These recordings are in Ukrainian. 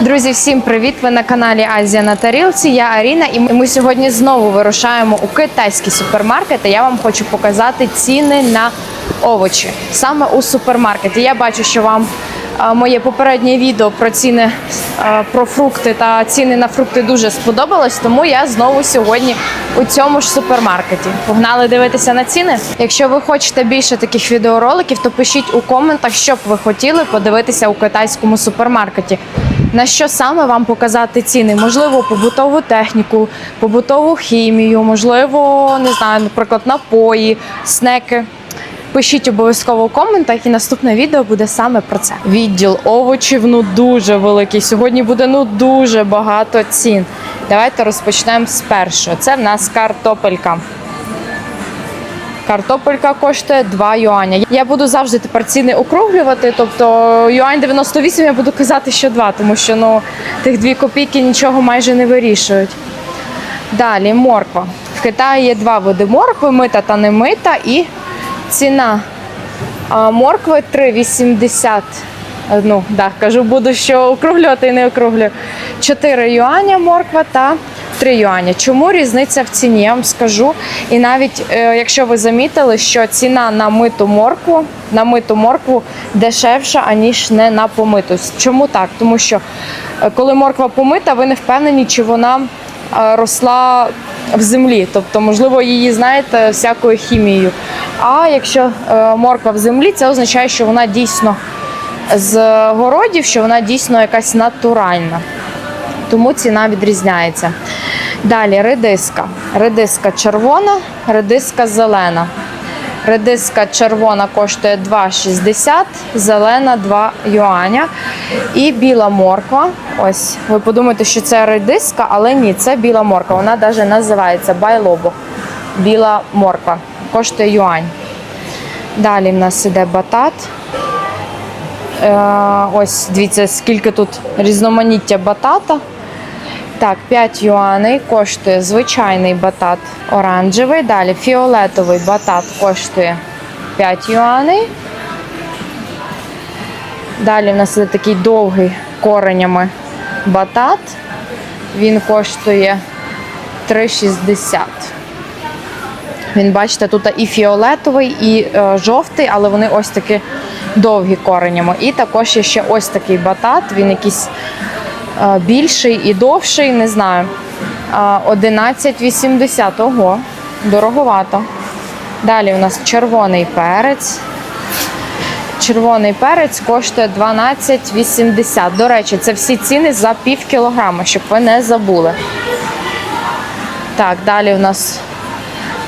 Друзі, всім привіт! Ви на каналі Азія на тарілці. Я Аріна, і ми сьогодні знову вирушаємо у китайський супермаркет. І Я вам хочу показати ціни на овочі саме у супермаркеті. Я бачу, що вам моє попереднє відео про ціни про фрукти та ціни на фрукти дуже сподобалось. Тому я знову сьогодні у цьому ж супермаркеті. Погнали дивитися на ціни. Якщо ви хочете більше таких відеороликів, то пишіть у коментах, що б ви хотіли подивитися у китайському супермаркеті. На що саме вам показати ціни? Можливо, побутову техніку, побутову хімію, можливо, не знаю, наприклад, напої, снеки. Пишіть обов'язково у коментах, і наступне відео буде саме про це. Відділ овочів ну дуже великий. Сьогодні буде ну дуже багато цін. Давайте розпочнемо з першого. Це в нас картопелька. Картопелька коштує 2 юаня. Я буду завжди тепер ціни округлювати. Тобто юань 98 я буду казати, що 2, тому що ну, тих 2 копійки нічого майже не вирішують. Далі морква. В Китаї є два види моркви: мита та не мита. І ціна моркви 3,80. Ну, да, кажу, буду що округлювати і не округлюю. 4 юаня морква та 3 юаня. Чому різниця в ціні? Я вам скажу. І навіть е, якщо ви замітили, що ціна на миту моркву, на миту моркву дешевша, аніж не на помиту. Чому так? Тому що е, коли морква помита, ви не впевнені, чи вона е, росла в землі, тобто, можливо, її знаєте всякою хімією. А якщо е, морква в землі, це означає, що вона дійсно з городів, що вона дійсно якась натуральна. Тому ціна відрізняється. Далі редиска. Редиска червона, редиска зелена. Редиска червона коштує 2,60, зелена 2 юаня. І біла морква. Ось, ви подумаєте, що це редиска, але ні, це біла морква. Вона навіть називається байлобо. Біла морква. Коштує юань. Далі в нас іде батат. Е, ось дивіться, скільки тут різноманіття батата. Так, 5 юаней коштує звичайний батат оранжевий. Далі фіолетовий батат коштує 5 юаней. Далі в нас є такий довгий коренями батат. Він коштує 3,60. Він, бачите, тут і фіолетовий, і е, жовтий, але вони ось такі довгі коренями. І також є ще ось такий батат, він якийсь більший і довший, не знаю. Е, 11,80. Ого, дороговато. Далі у нас червоний перець. Червоний перець коштує 12,80. До речі, це всі ціни за пів кілограма, щоб ви не забули. Так, далі у нас.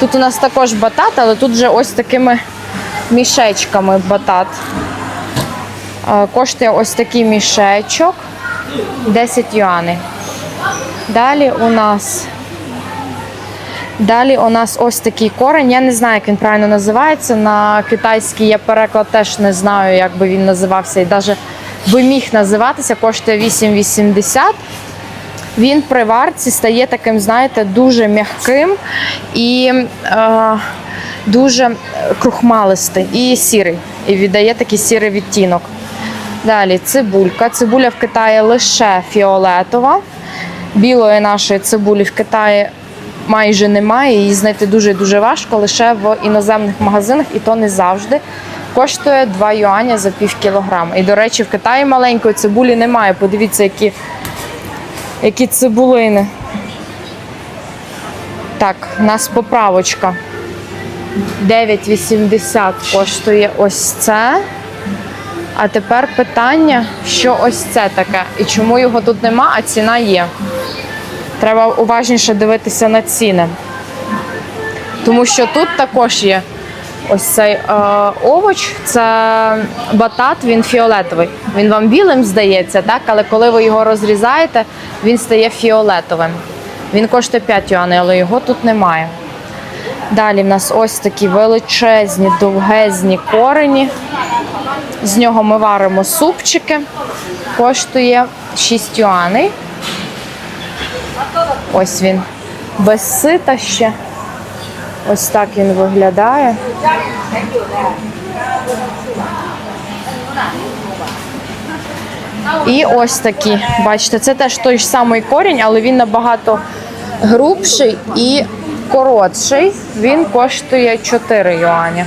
Тут у нас також батат, але тут вже ось такими мішечками батат. Коштує ось такий мішечок 10 юаней. Далі у нас Далі у нас ось такий корень. Я не знаю, як він правильно називається. На китайський я переклад теж не знаю, як би він називався. І навіть би міг називатися, коштує 8,80. Він при варці стає таким, знаєте, дуже м'яким і е, дуже крухмалистий і сірий. І віддає такий сірий відтінок. Далі цибулька. Цибуля в Китаї лише фіолетова. Білої нашої цибулі в Китаї майже немає. Її знайти дуже-дуже важко, лише в іноземних магазинах, і то не завжди. Коштує 2 юаня за пів кілограма. І, до речі, в Китаї маленької цибулі немає. Подивіться, які які цибулини. Так, у нас поправочка. 9,80 коштує ось це. А тепер питання, що ось це таке і чому його тут нема, а ціна є. Треба уважніше дивитися на ціни. Тому що тут також є ось цей е, овоч, це батат, він фіолетовий. Він вам білим здається, так? але коли ви його розрізаєте, він стає фіолетовим. Він коштує 5 юаней, але його тут немає. Далі в нас ось такі величезні, довгезні корені. З нього ми варимо супчики. Коштує 6 юаней. Ось він без сита ще. Ось так він виглядає. І ось такі. Бачите, це теж той ж самий корінь, але він набагато грубший і коротший. Він коштує 4 юані.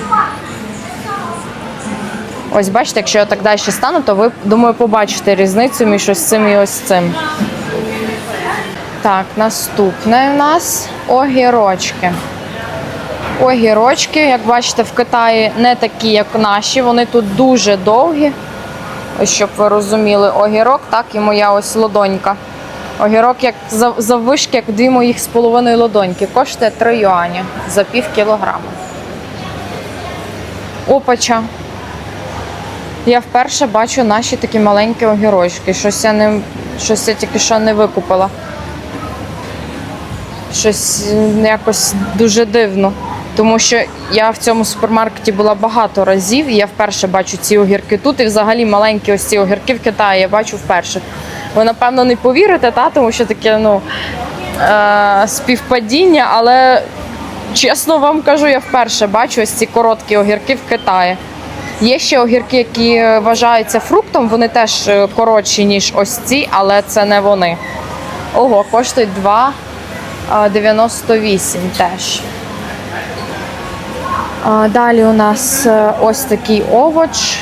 Ось бачите, якщо я так далі стану, то ви, думаю, побачите різницю між ось цим і ось цим. Так, наступне у нас огірочки. Огірочки, як бачите, в Китаї не такі, як наші, вони тут дуже довгі. Ось щоб ви розуміли, огірок, так і моя ось лодонька. Огірок як за- заввишки, як дві моїх з половиною лодоньки. Коштує 3 юані за пів кілограма. Опача. Я вперше бачу наші такі маленькі огірочки. Щось я не щось я тільки що не викупила. Щось якось дуже дивно. Тому що я в цьому супермаркеті була багато разів, і я вперше бачу ці огірки тут. І взагалі маленькі ось ці огірки в Китаї я бачу вперше. Ви напевно не повірите, та тому що таке ну, е- співпадіння, але чесно вам кажу, я вперше бачу ось ці короткі огірки в Китаї. Є ще огірки, які е, вважаються фруктом, вони теж е, коротші, ніж ось ці, але це не вони. Ого, коштують 2,98 теж. Далі у нас е, ось такий овоч.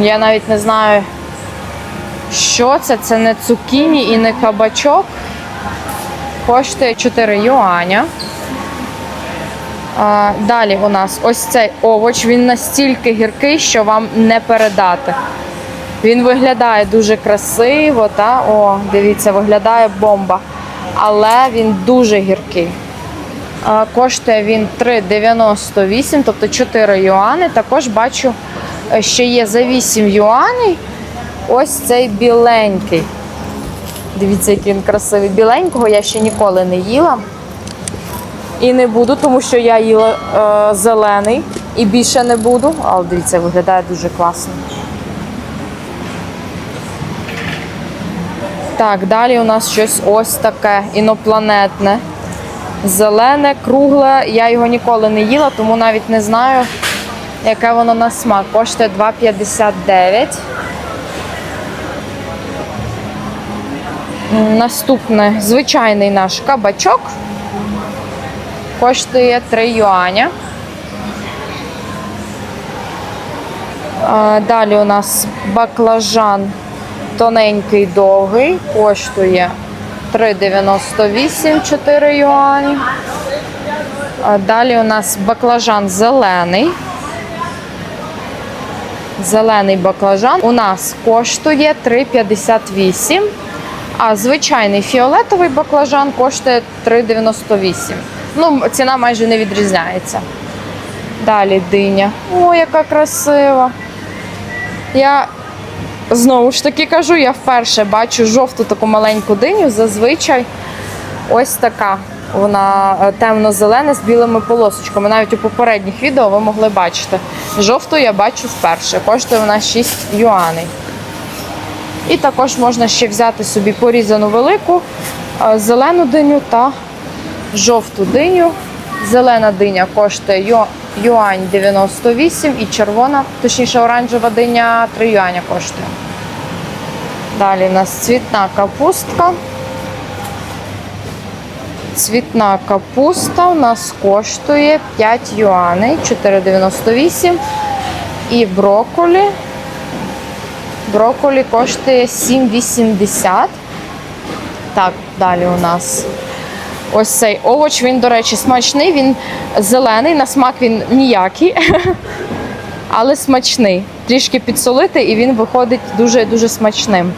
Я навіть не знаю, що це. Це не цукіні і не кабачок. Коштує 4 юаня. А, Далі у нас ось цей овоч. Він настільки гіркий, що вам не передати. Він виглядає дуже красиво, та о, дивіться, виглядає бомба. Але він дуже гіркий. А, Коштує він 3,98, тобто 4 юани. Також бачу, е, що є за 8 юаней. Ось цей біленький. Дивіться, який він красивий. Біленького я ще ніколи не їла. І не буду, тому що я їла е, зелений і більше не буду. Але дивіться, виглядає дуже класно. Так, далі у нас щось ось таке інопланетне. Зелене, кругле. Я його ніколи не їла, тому навіть не знаю, яке воно на смак. Коштує 2,59. Наступне звичайний наш кабачок. Коштує 3 юаня. Далі у нас баклажан тоненький довгий, коштує 3,98 4 юані. Далі у нас баклажан зелений. Зелений баклажан у нас коштує 3,58, а звичайний фіолетовий баклажан коштує 3,98. Ну, ціна майже не відрізняється. Далі диня. О, яка красива. Я знову ж таки кажу, я вперше бачу жовту таку маленьку диню. Зазвичай ось така. Вона е, темно-зелена з білими полосочками. Навіть у попередніх відео ви могли бачити. Жовту я бачу вперше. Коштує вона 6 юаней. І також можна ще взяти собі порізану велику е, зелену диню та жовту диню. Зелена диня коштує юань 98 і червона, точніше оранжева диня 3 юаня коштує. Далі у нас цвітна капустка. Цвітна капуста у нас коштує 5 юаней, 4,98. І брокколі. Брокколі коштує 7,80. Так, далі у нас ось цей овоч. Він, до речі, смачний. Він зелений, на смак він ніякий, але смачний. Трішки підсолити, і він виходить дуже-дуже смачним.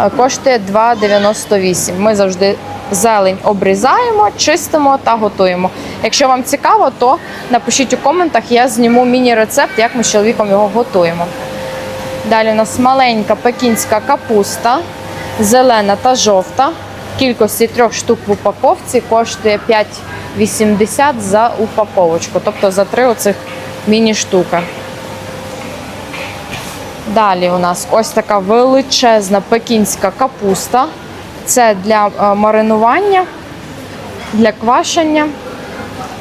Е, Коштує 2,98. Ми завжди зелень обрізаємо, чистимо та готуємо. Якщо вам цікаво, то напишіть у коментах, я зніму міні-рецепт, як ми з чоловіком його готуємо. Далі у нас маленька пекінська капуста, зелена та жовта. Кількості трьох штук в упаковці коштує 5,80 за упаковочку, тобто за три оцих міні-штуки. Далі у нас ось така величезна пекінська капуста. Це для е, маринування, для квашення.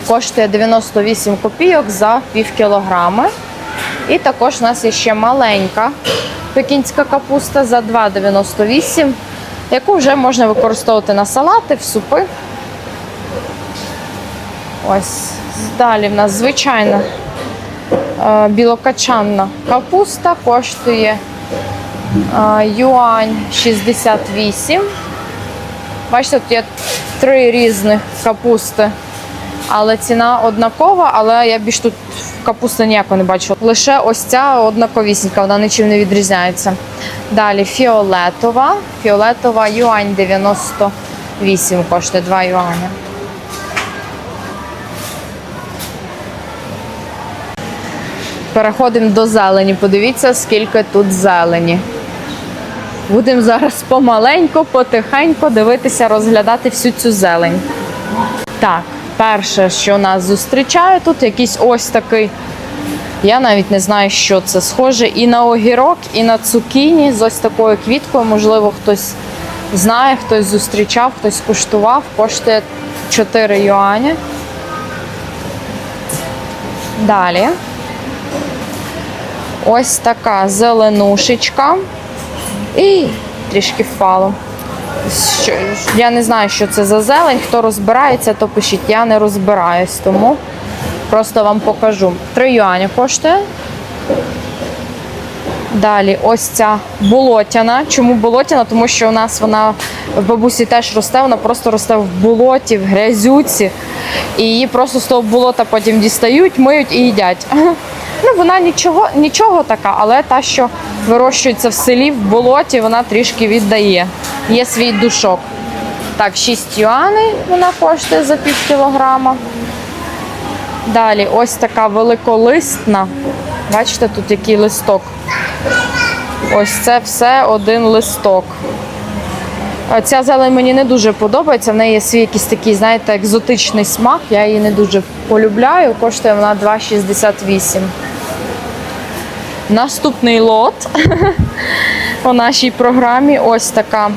Коштує 98 копійок за пів кілограми. І також у нас є ще маленька пекінська капуста за 2,98, яку вже можна використовувати на салати, в супи. Ось. Далі в нас звичайна е, білокачанна капуста коштує е, юань 68. Бачите, тут є три різних капусти, але ціна однакова, але я більш тут капусти ніяко не бачу. Лише ось ця однаковісінька, вона нічим не відрізняється. Далі фіолетова. Фіолетова юань 98 коштує 2 юаня. Переходимо до зелені. Подивіться, скільки тут зелені. Будемо зараз помаленьку, потихеньку дивитися, розглядати всю цю зелень. Так, перше, що нас зустрічає тут, якийсь ось такий. Я навіть не знаю, що це. Схоже і на огірок, і на цукіні з ось такою квіткою. Можливо, хтось знає, хтось зустрічав, хтось куштував. Коштує 4 юані. Далі. Ось така зеленушечка. І трішки впало. Що, я не знаю, що це за зелень. Хто розбирається, то пишіть. Я не розбираюсь, тому просто вам покажу. 3 юані коштує. Далі ось ця болотяна. Чому болотяна? Тому що у нас вона в бабусі теж росте, вона просто росте в болоті, в грязюці. І її просто з того болота потім дістають, миють і їдять. Ну, вона нічого, нічого така, але та, що вирощується в селі, в болоті, вона трішки віддає. Є свій душок. Так, 6 юаней вона коштує за пів кілограма. Далі ось така великолистна. Бачите, тут який листок. Ось це все один листок. Ця зелень мені не дуже подобається. В неї є свій якийсь такий, знаєте, екзотичний смак. Я її не дуже полюбляю. Коштує вона 2,68. Наступний лот по нашій програмі ось така е,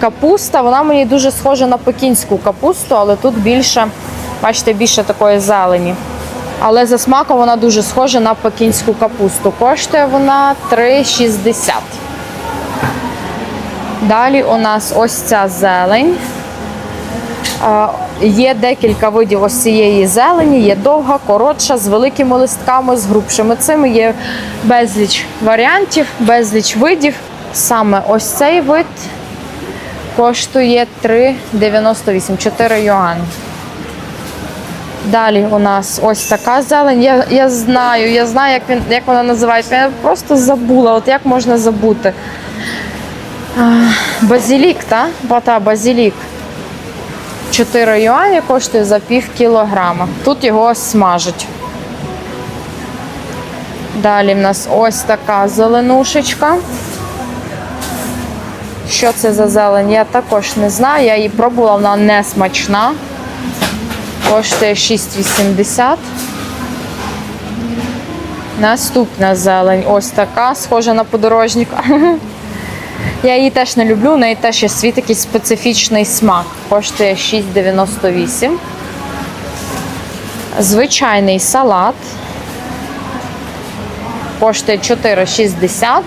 капуста. Вона мені дуже схожа на пекінську капусту, але тут більше, бачите, більше такої зелені. Але за смаком вона дуже схожа на пекінську капусту. Коштує вона 3,60. Далі у нас ось ця зелень. Є декілька видів ось цієї зелені, є довга, коротша, з великими листками, з грубшими цими. Є безліч варіантів, безліч видів. Саме ось цей вид коштує 3,98, 4 юани. Далі у нас ось така зелень. Я, я знаю, я знаю, як, він, як вона називається. Я просто забула, от як можна забути. Базілік, так? Та, базілік. 4 юані коштує за пів кілограма. Тут його смажать. Далі в нас ось така зеленушечка. Що це за зелень? Я також не знаю. Я її пробувала, вона не смачна. Коштує 6,80. Наступна зелень ось така, схожа на подорожника. Я її теж не люблю, у неї теж є свій такий специфічний смак. Коштує 6,98. Звичайний салат. Коштує 4,60.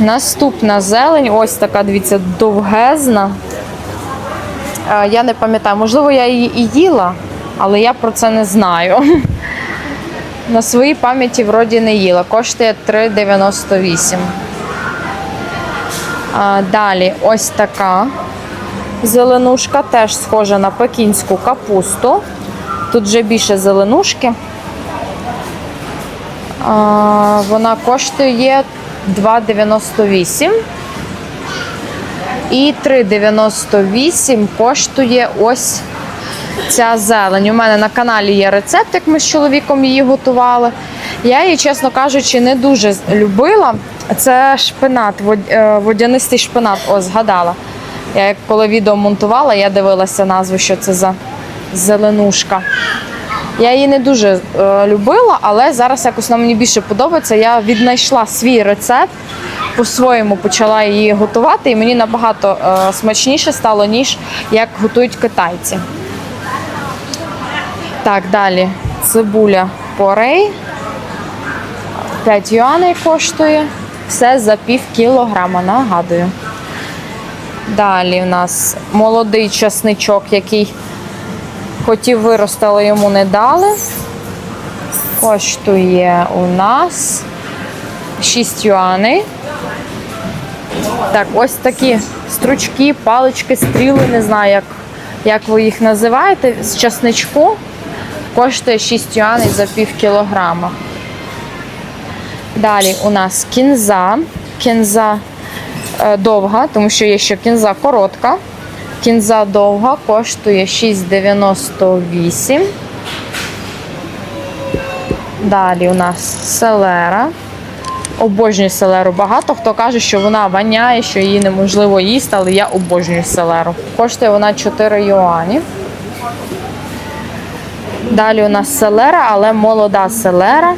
Наступна зелень, ось така, дивіться, довгезна. Е, Я не пам'ятаю, можливо, я її і їла, але я про це не знаю. На своїй пам'яті вроді не їла. Коштує 3,98. Далі ось така зеленушка, теж схожа на пекінську капусту. Тут вже більше зеленушки. Вона коштує 2,98. І 3,98 коштує ось ця зелень. У мене на каналі є рецепт, як ми з чоловіком її готували. Я її, чесно кажучи, не дуже любила. Це шпинат, е, водянистий шпинат, о, згадала. Я коли відео монтувала, я дивилася назву, що це за зеленушка. Я її не дуже е, любила, але зараз якось вона мені більше подобається. Я віднайшла свій рецепт, по-своєму почала її готувати, і мені набагато е, смачніше стало, ніж як готують китайці. Так, далі цибуля порей. 5 юаней коштує. Все за пів кілограма, нагадую. Далі у нас молодий часничок, який хотів вирости, але йому не дали. Коштує у нас 6 юаней. Так, ось такі стручки, палички, стріли, не знаю, як, як ви їх називаєте, з часничку. Коштує 6 юаней за пів кілограма. Далі у нас кінза. Кінза е, довга, тому що є ще кінза коротка. Кінза довга коштує 6,98. Далі у нас селера. Обожнюю селеру. Багато хто каже, що вона воняє, що її неможливо їсти, але я обожнюю селеру. Коштує вона 4 юані. Далі у нас селера, але молода селера.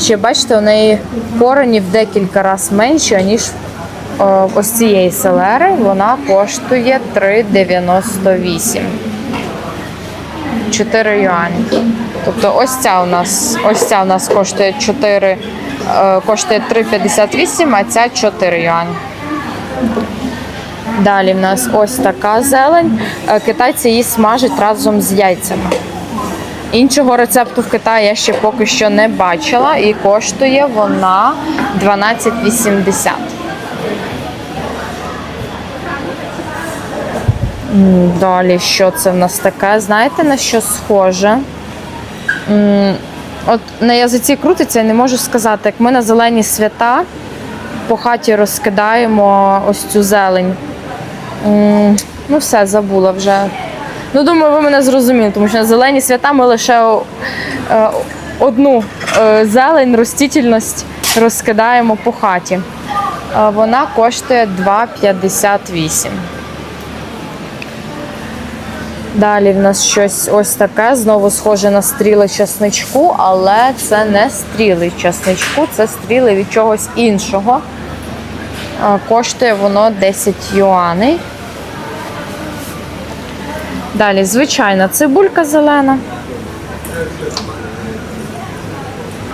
Ще бачите, у неї корені в декілька разів менші, ніж ось цієї селери. Вона коштує 3,98. 4 юані. Тобто ось ця у нас, ось ця у нас коштує 4, е, коштує 3,58, а ця 4 юані. Далі в нас ось така зелень. Е, Китайці її смажать разом з яйцями. Іншого рецепту в Китаї я ще поки що не бачила, і коштує вона 12,80. Далі, що це в нас таке? Знаєте, на що схоже? От на язиці крутиться, я не можу сказати, як ми на зелені свята по хаті розкидаємо ось цю зелень. Ну, все, забула вже. Ну, думаю, ви мене зрозуміли, тому що на зелені свята ми лише е, одну е, зелень, ростительність розкидаємо по хаті. Вона коштує 2,58. Далі в нас щось ось таке, знову схоже на стріли часничку, але це не стріли часничку, це стріли від чогось іншого. Коштує воно 10 юаней. Далі звичайна цибулька зелена.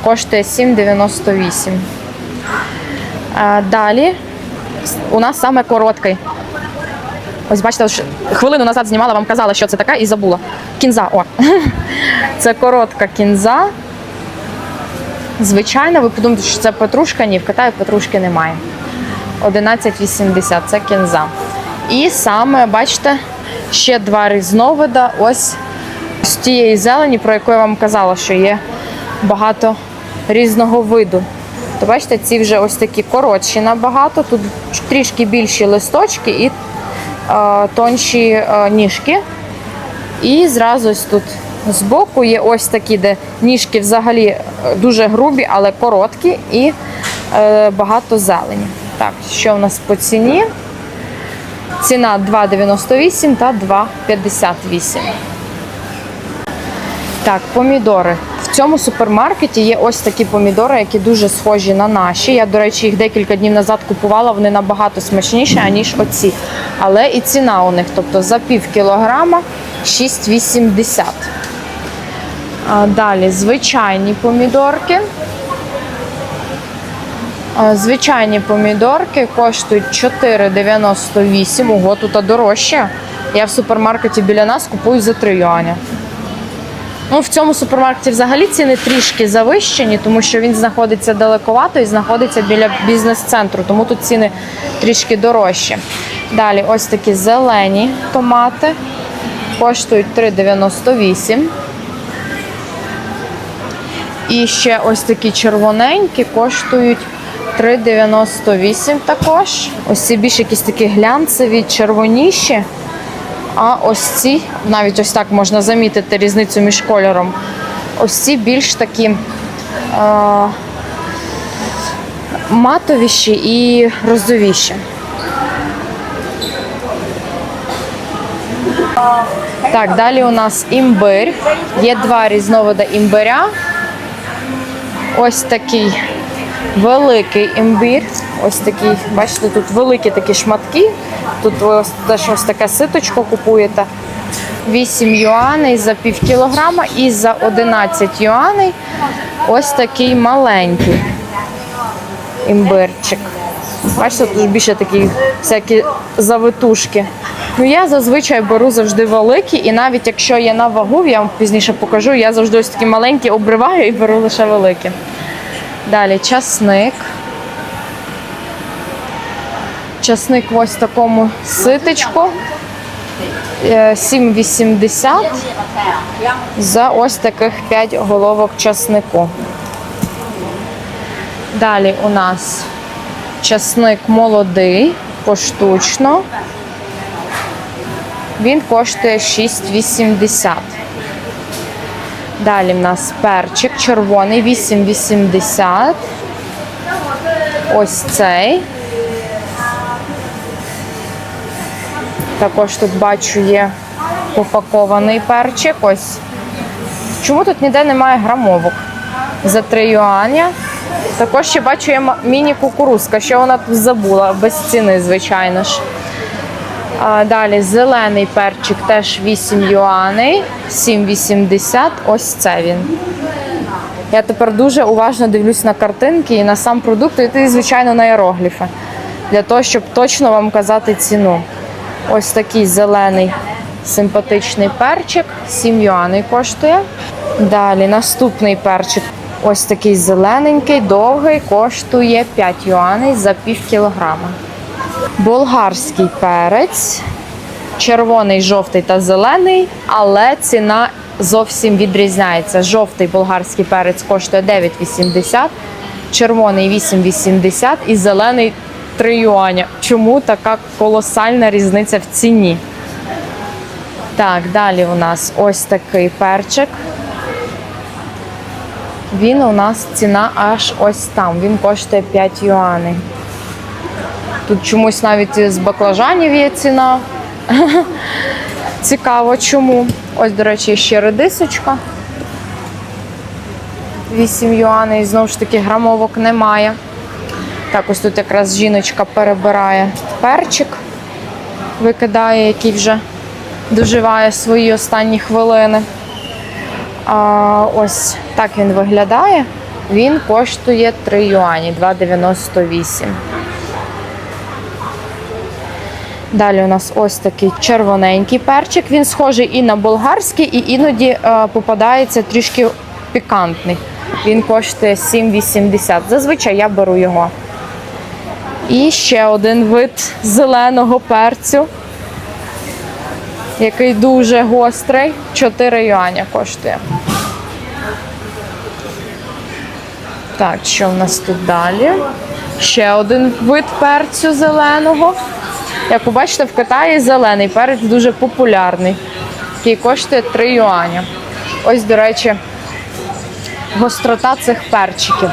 Коштує 7,98. Е, Далі у нас саме короткий. Ось бачите, хвилину назад знімала, вам казала, що це таке, і забула. Кінза. О. Це коротка кінза. Звичайно, ви подумаєте, що це петрушка. Ні, в Китаї петрушки немає. 11,80 це кінза. І саме, бачите, ще два різновида. Ось з тієї зелені, про яку я вам казала, що є багато різного виду. То бачите, ці вже ось такі коротші набагато. Тут трішки більші листочки і е, тонші е, ніжки. І зразу ось тут збоку є ось такі, де ніжки взагалі е, дуже грубі, але короткі і е, багато зелені. Так, що в нас по ціні? Ціна 2,98 та 2,58. Так, помідори. В цьому супермаркеті є ось такі помідори, які дуже схожі на наші. Я, до речі, їх декілька днів назад купувала, вони набагато смачніші, аніж оці. Але і ціна у них, тобто за пів кілограма 6,80. А, Далі звичайні помідорки. Звичайні помідорки коштують 4,98. Ого, тут дорожче. Я в супермаркеті біля нас купую за 3 юаня. Ну, в цьому супермаркеті взагалі ціни трішки завищені, тому що він знаходиться далековато і знаходиться біля бізнес-центру, тому тут ціни трішки дорожчі. Далі ось такі зелені томати коштують 3,98. І ще ось такі червоненькі коштують 3,98 також. Ось ці більш якісь такі глянцеві, червоніші. А ось ці, навіть ось так можна замітити різницю між кольором. Ось ці більш такі е, матовіші і розовіші. Так, далі у нас імбир. Є два різновиди імбиря. Ось такий великий імбір. Ось такий, бачите, тут великі такі шматки. Тут ви ось теж ось таке ситочко купуєте. 8 юаней за пів кілограма і за 11 юаней ось такий маленький імбирчик. Бачите, тут більше такі всякі завитушки. Ну, я зазвичай беру завжди великі, і навіть якщо є на вагу, я вам пізніше покажу, я завжди ось такі маленькі обриваю і беру лише великі. Далі часник. Часник в ось такому ситечку. Е, 7,80 за ось таких 5 головок часнику. Далі у нас часник молодий, поштучно. Він коштує 6,80. Далі в нас перчик червоний 8,80. Ось цей. Також тут бачу є упакований перчик. Ось. Чому тут ніде немає грамовок? За 3 юаня. Також ще бачу м- міні-кукурузка, що вона тут забула, без ціни, звичайно ж. А, далі зелений перчик теж 8 юаней, 7,80. Ось це він. Я тепер дуже уважно дивлюсь на картинки і на сам продукт, і ти, звичайно, на іерогліфи. Для того, щоб точно вам казати ціну. Ось такий зелений симпатичний перчик, 7 юаней коштує. Далі наступний перчик. Ось такий зелененький, довгий, коштує 5 юаней за пів кілограма. Болгарський перець, червоний, жовтий та зелений, але ціна зовсім відрізняється. Жовтий болгарський перець коштує 9,80, червоний 8,80 і зелений 3 юаня. Чому така колосальна різниця в ціні? Так, далі у нас ось такий перчик. Він у нас ціна аж ось там. Він коштує 5 юаней. Тут чомусь навіть з баклажанів є ціна. Цікаво чому. Ось, до речі, ще редисочка. 8 юаней, знову ж таки, грамовок немає. Так, ось тут якраз жіночка перебирає перчик, викидає, який вже доживає свої останні хвилини. А, ось так він виглядає. Він коштує 3 юані, 2,98. Далі у нас ось такий червоненький перчик. Він схожий і на болгарський, і іноді е, попадається трішки пікантний. Він коштує 7,80. Зазвичай я беру його. І ще один вид зеленого перцю, який дуже гострий. 4 юаня коштує. Так, що в нас тут далі? Ще один вид перцю зеленого. Як ви бачите, в Китаї зелений перець дуже популярний, який коштує 3 юаня. Ось, до речі, гострота цих перчиків.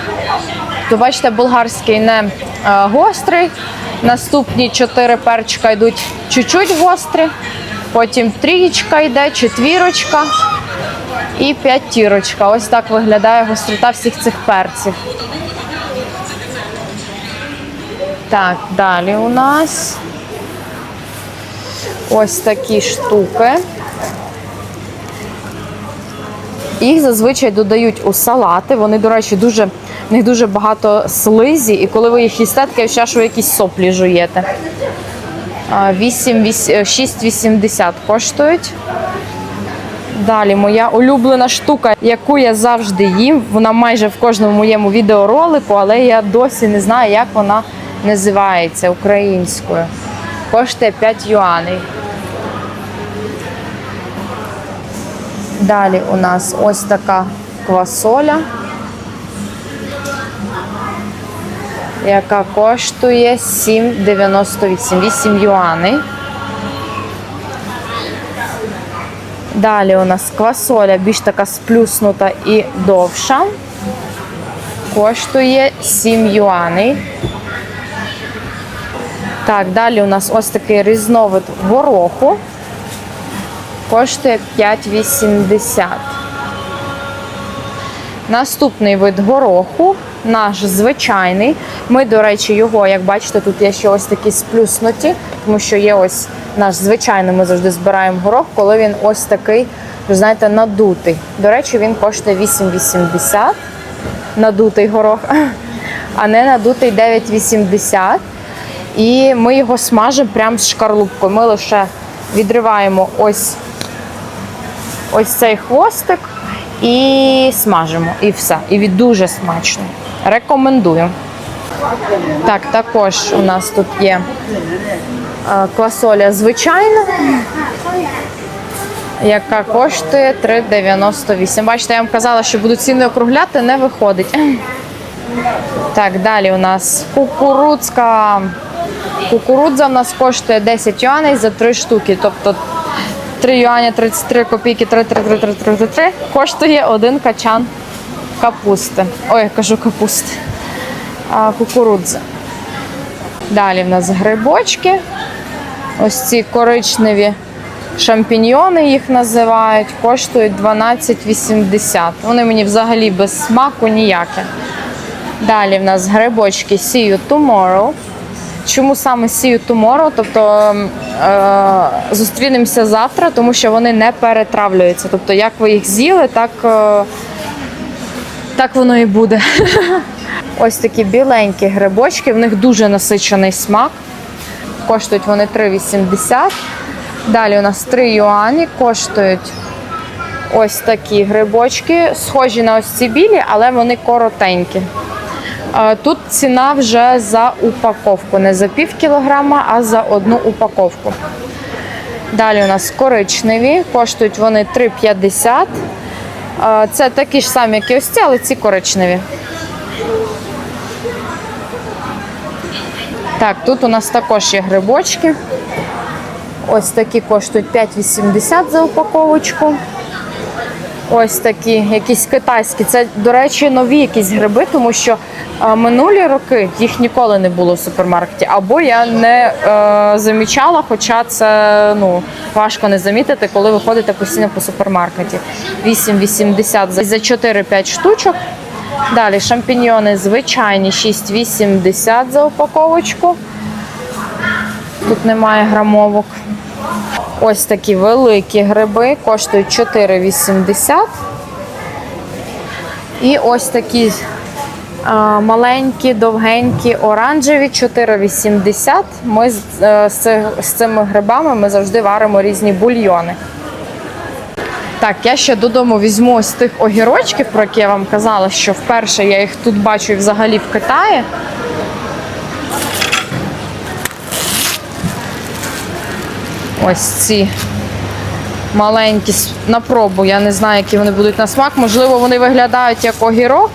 То бачите, болгарський не е, гострий. Наступні 4 перчика йдуть чуть-чуть гострі. Потім трієчка йде, четвірочка і п'ятірочка. Ось так виглядає гострота всіх цих перців. Так, далі у нас ось такі штуки. Їх зазвичай додають у салати. Вони, до речі, дуже, в них дуже багато слизі, і коли ви їх їсте, таке ще, що ви якісь соплі жуєте. А, 8, віс- е, 6,80 коштують. Далі моя улюблена штука, яку я завжди їм. Вона майже в кожному моєму відеоролику, але я досі не знаю, як вона називається українською. Коштує 5 юаней. Далі у нас ось така квасоля, яка коштує 7,98, 8 юаней. Далі у нас квасоля більш така сплюснута і довша. Коштує 7 юаней. Так, далі у нас ось такий різновид гороху. Коштує 5,80. Наступний вид гороху наш звичайний. Ми, до речі, його, як бачите, тут є ще ось такі сплюснуті, тому що є ось наш звичайний, ми завжди збираємо горох, коли він ось такий, знаєте, надутий. До речі, він коштує 8,80 надутий горох, а не надутий 9,80. І ми його смажимо прямо з шкарлупкою. Ми лише відриваємо ось, ось цей хвостик і смажимо. І все. І дуже смачно. Рекомендую. Так, також у нас тут є е, квасоля звичайна, яка коштує 3,98. Бачите, я вам казала, що буду ціни округляти, не виходить. Так, далі у нас кукурудзка. Кукурудза в нас коштує 10 юаней за 3 штуки. Тобто 3 юані 33 копійки 3, 3, 3, 3, 3, 3, 3 коштує один качан капусти. Ой, я кажу капусти. А, кукурудзи. Далі в нас грибочки. Ось ці коричневі шампіньйони їх називають, коштують 12,80. Вони мені взагалі без смаку ніякі. Далі в нас грибочки See you tomorrow. Чому саме See you? Тобто ем, е, зустрінемося завтра, тому що вони не перетравлюються. Тобто, як ви їх з'їли, так, е, так воно і буде. Ось такі біленькі грибочки, в них дуже насичений смак. Коштують вони 3,80. Далі у нас 3 юані коштують ось такі грибочки, схожі на ось ці білі, але вони коротенькі. Тут ціна вже за упаковку, не за пів кілограма, а за одну упаковку. Далі у нас коричневі, коштують вони 3,50. Е, Це такі ж самі, як і ось ці, але ці коричневі. Так, тут у нас також є грибочки. Ось такі коштують 5,80 за упаковочку. Ось такі, якісь китайські. Це, до речі, нові якісь гриби, тому що е, минулі роки їх ніколи не було в супермаркеті. Або я не е, замічала, хоча це ну, важко не замітити, коли ви ходите постійно по супермаркеті. 8,80 за- за 4-5 штучок. Далі шампіньйони звичайні 6,80 за упаковочку. Тут немає грамовок. Ось такі великі гриби коштують 4,80. І ось такі маленькі, довгенькі, оранжеві 4,80. Ми е, з, цими грибами ми завжди варимо різні бульйони. Так, я ще додому візьму ось тих огірочків, про які я вам казала, що вперше я їх тут бачу взагалі в Китаї. Ось ці маленькі на пробу. Я не знаю, які вони будуть на смак. Можливо, вони виглядають як огірок,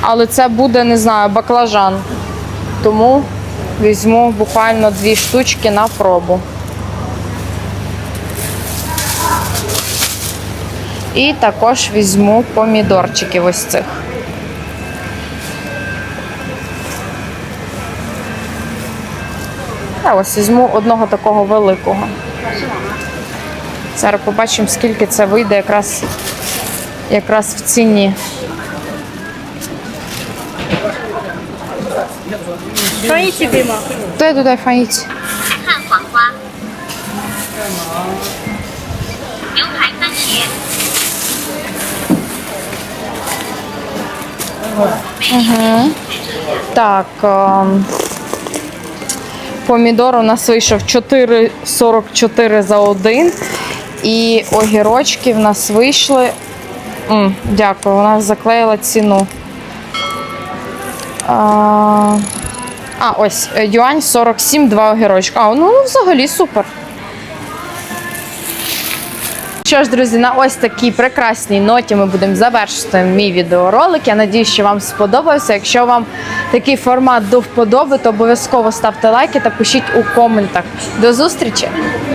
але це буде, не знаю, баклажан. Тому візьму буквально дві штучки на пробу. І також візьму помідорчики ось цих. Давай ось візьму одного такого великого. Зараз побачимо, скільки це вийде якраз, якраз в ціні. Фаїті дима. Дай туди фаїті. Угу. Так. Ем, Помідор у нас вийшов 4,44 за один. І огірочки в нас вийшли. М, дякую, вона заклеїла ціну. А, а ось е, юань 47, два огірочка. А, ну, ну взагалі супер. Що ж, друзі, на ось такій прекрасній ноті ми будемо завершити мій відеоролик. Я надію, що вам сподобався. Якщо вам такий формат до вподоби, то обов'язково ставте лайки та пишіть у коментах. До зустрічі!